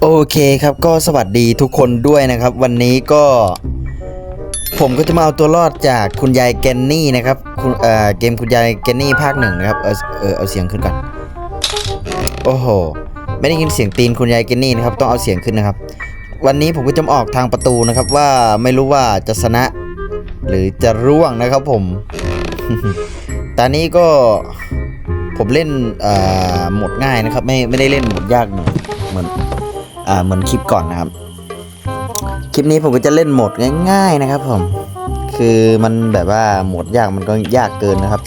โอเคครับก็สวัสดีทุกคนด้วยนะครับ วันนี้ก็ ผมก็จะมาเอาตัวรอดจากคุณยายแกนนี่นะครับคุณเอ่อเกมคุณยายแกนนี่ภาคหนึ่งนะครับ เออเออเอาเสียงขึ้นก่อนโอ้โหไม่ได้ยินเสียงตีนคุณยายแกนนี่นะครับต้องเอาเสียงขึ้นนะครับ วันนี้ผมก็จะมออกทางประตูนะครับ ว่าไม่รู้ว่าจะชนะ หรือจะร่วงนะครับผมตอนนี้ก็ผมเล่นเออหมดง่ายนะครับ ไม่ไม่ได้เล่นหมดยากเหมือนเหมือน เหมือนคลิปก่อนนะครับ คลิปนี้ผมก็จะเล่นโหมดง่าย ๆนะครับผม คือมันแบบว่าโหมดยากมันก็ยากเกินนะครับ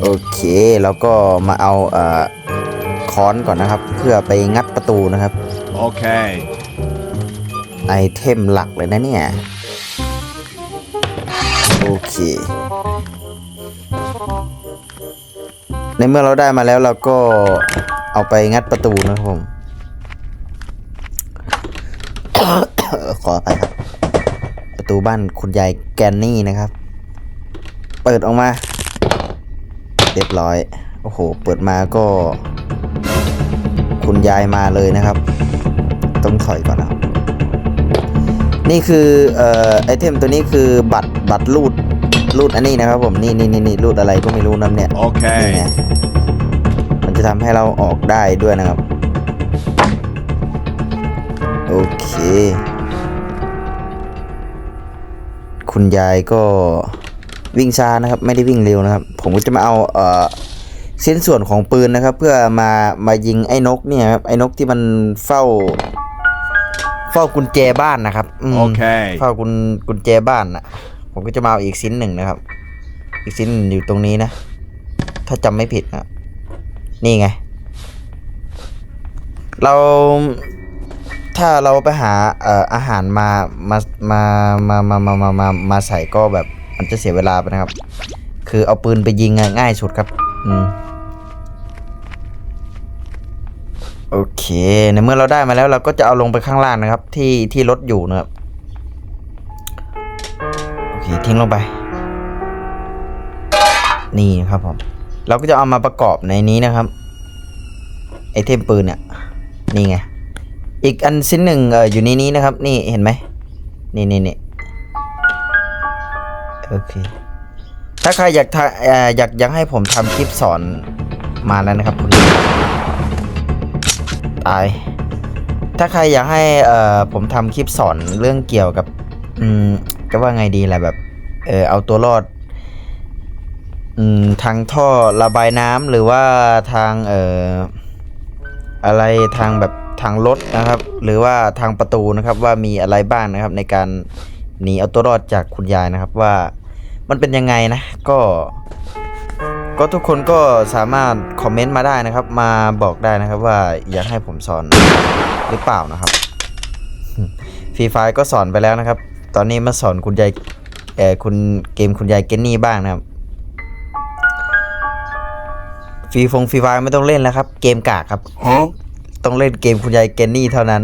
โอเคแล้วก็มาเอาเอ่อค้อนก่อนนะครับ เพื่อไปงัดประตูนะครับ Okay. ไอเทมหลักเลยนะเนี่ย โอเคในเมื่อเราได้มาแล้วเราก็ เอาไปงัดประตูนะครับผม ขออภัยครับ ประตูบ้านคุณยายแกนนี่นะครับ เปิดออกมา เรียบร้อย โอ้โห เปิดมาก็ คุณยายมาเลยนะครับ ต้องถอยก่อนนะครับนี่คือเอ่อไอเทมตัวนี้คือบัตรบัตรรูดรูดอันนี้นะครับผมนี่นี่นี่นี่รูดอะไรก็ไม่รู้นั่นเนี่ยนี่ไง Okay. มันจะทำให้เราออกได้ด้วยนะครับ โอเค คุณยายก็วิ่งช้านะครับ ไม่ได้วิ่งเร็วนะครับ ผมก็จะมาเอาเอ่อชิ้นส่วนของปืนนะครับ เพื่อมามายิงไอ้นกเนี่ยครับไอ้นกที่มันเฝ้า เฝ้ากุญแจบ้านนะครับอืมโอเคเฝ้ากุญกุญแจบ้านน่ะผมก็จะมาเอาอีกชิ้นหนึ่งนะครับ อีกชิ้นหนึ่งอยู่ตรงนี้นะ ถ้าจำไม่ผิดนะ นี่ไง เราถ้าเราไปหาเอ่ออาหารมามามามามามามามามาใส่ก็แบบมันจะเสียเวลาไปนะครับ คือเอาปืนไปยิงง่ายสุดครับ อืมโอเคในเมื่อเราได้มาแล้วเราก็จะเอาลงไปข้างล่างนะครับ ที่ที่รถอยู่นะครับโอเคทิ้งลงไป นี่ครับผม เราก็จะเอามาประกอบในนี้นะครับไอเทมปืนเนี่ยนี่ไงอีกอันชิ้นหนึ่งเอออยู่ในนี้นะครับ นี่เห็นไหมนี่นี่นี่โอเคถ้าใครอยากทาอออยากอยากให้ผมทำคลิปสอนมาแล้วนะครับคุณตายถ้าใครอยากให้เอ่อผมทำคลิปสอนเรื่องเกี่ยวกับอืมจะว่าไงดีแหละแบบเออเอาตัวรอด อืมทางท่อระบายน้ำหรือว่าทางเอ่ออะไรทางแบบทางรถนะครับ หรือว่าทางประตูนะครับ ว่ามีอะไรบ้างนะครับ ในการหนีเอาตัวรอดจากคุณยายนะครับว่ามันเป็นยังไงนะ ก็ ก็ทุกคนก็สามารถคอมเมนต์มาได้นะครับ มาบอกได้นะครับ ว่าอยากให้ผมสอนหรือเปล่านะครับฟรีไฟก็สอนไปแล้วนะครับ ตอนนี้มาสอนคุณยายเออคุณเกมคุณยายเกนนี่บ้างนะครับ ฟรีฟงฟรีไฟไม่ต้องเล่นแล้วครับ เกมกากครับ Huh? ต้องเล่นเกมคุณยายเกนนี่เท่านั้น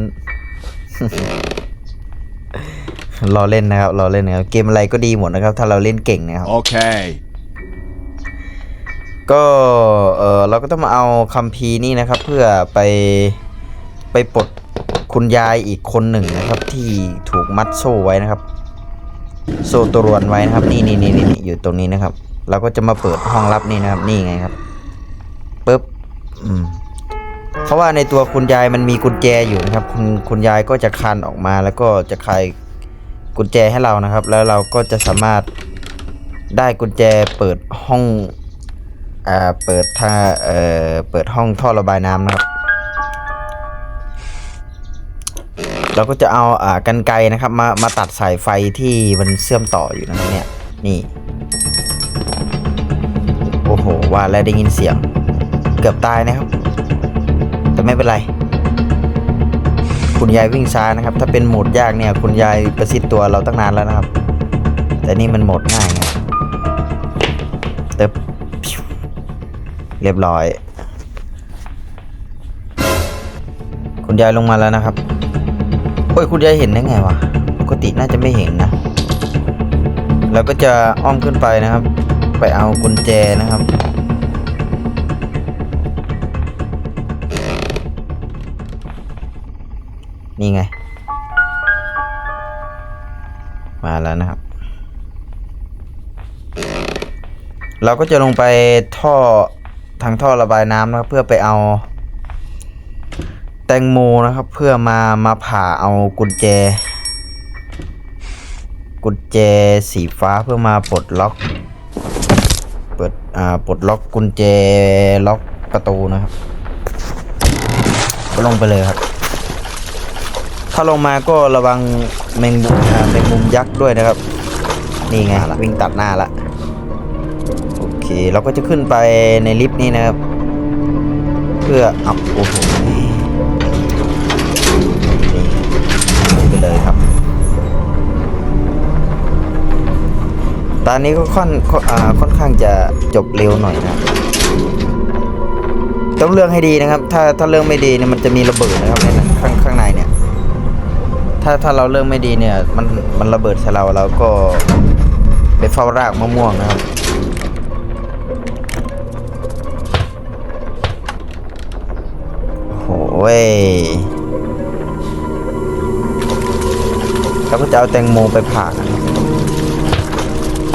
รอเล่นนะครับ รอเล่นนะครับ เกมอะไรก็ดีหมดนะครับ ถ้าเราเล่นเก่งนะครับ Okay. ก็เออเราก็ต้องมาเอาคัมภีร์นี่นะครับ เพื่อไปไปปลดคุณยายอีกคนหนึ่งนะครับ ที่ถูกมัดโซ่ไว้นะครับ โซ่ตัวรวนไว้นะครับ นี่นี่นี่นี่อยู่ตรงนี้นะครับ เราก็จะมาเปิดห้องลับนี่นะครับ นี่ไงครับ ปึ๊บอืมเพราะว่าในตัวคุณยายมันมีกุญแจอยู่นะครับ คุณคุณยายก็จะคลานออกมาแล้วก็จะคลายกุญแจให้เรานะครับ แล้วเราก็จะสามารถได้กุญแจเปิดห้องอ่าเปิดท่าเอ่อเปิดห้องท่อระบายน้ำนะครับ เราก็จะเอาอ่ากันไกนะครับ มามาตัดสายไฟที่มันเชื่อมต่ออยู่นะครับเนี่ยนี่ โอ้โหว่าแล้วได้ยินเสียง เกือบตายนะครับ แต่ไม่เป็นไร คุณยายวิ่งช้านะครับ ถ้าเป็นโหมดยากเนี่ย คุณยายประสิทธิ์ตัวเราตั้งนานแล้วนะครับ แต่นี่มันโหมดง่ายไงเติบเรียบร้อย คุณยายลงมาแล้วนะครับโอ้ยคุณยายเห็นได้ไงวะปกติน่าจะไม่เห็นนะแล้วก็จะอ้อมขึ้นไปนะครับ ไปเอากุญแจนะครับ นี่ไง มาแล้วนะครับ เราก็จะลงไปท่อทางท่อระบายน้ำนะเพื่อไปเอา แตงโมนะครับ เพื่อมามาผ่าเอากุญแจ กุญแจสีฟ้าเพื่อมาปลดล็อก เปิดอ่าปลดล็อกกุญแจล็อกประตูนะครับ ก็ลงไปเลยครับ ถ้าลงมาก็ระวังแมงมุมอ่าแมงมุมยักษ์ด้วยนะครับ นี่ไงวิ่งตัดหน้าละโอเคเราก็จะขึ้นไปในลิฟต์นี้นะครับ เพื่ออัพโอ้โหนี่ไปเลยครับ ตอนนี้ก็ค่อนค่อนอ่าค่อนข้างจะจบเร็วหน่อยนะต้องเลือกให้ดีนะครับ ถ้าถ้าเลือกไม่ดีเนี่ยมันจะมีระเบิดนะครับในนั้นข้างข้างในเนี่ย ถ้าถ้าเราเลือกไม่ดีเนี่ย มันมันระเบิดใส่เราเราก็ไปเฝ้ารากมะม่วงนะครับโอ้เว้ยเราก็จะเอาแตงโมไปผ่า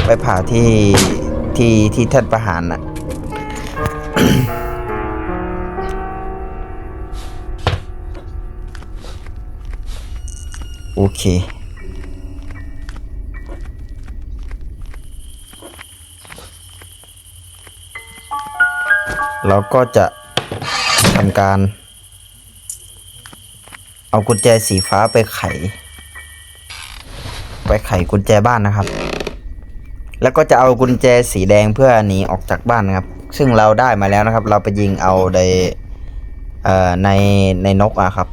ไปผ่าที่ที่ที่ท่านประหารน่ะ โอเค เราก็จะทำการ เอากุญแจสีฟ้าไปไข ไปไขกุญแจบ้านนะครับ แล้วก็จะเอากุญแจสีแดงเพื่อหนีออกจากบ้านนะครับ ซึ่งเราได้มาแล้วนะครับ เราไปยิงเอาในเอ่อในในนกอะครับ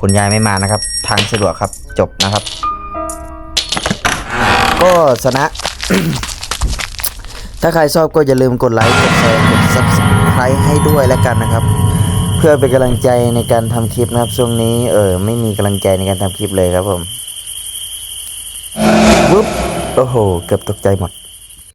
คุณยายไม่มานะครับ ทางสะดวกครับจบนะครับ ก็ชนะ ถ้าใครชอบก็อย่าลืมกดไลค์กดแชร์กด subscribe ให้ด้วยแล้วกันนะครับ เพื่อเป็นกำลังใจในการทำคลิปนะครับช่วงนี้เออไม่มีกำลังใจในการทำคลิปเลยครับผมวุ๊บโอ้โห เกือบตกใจหมด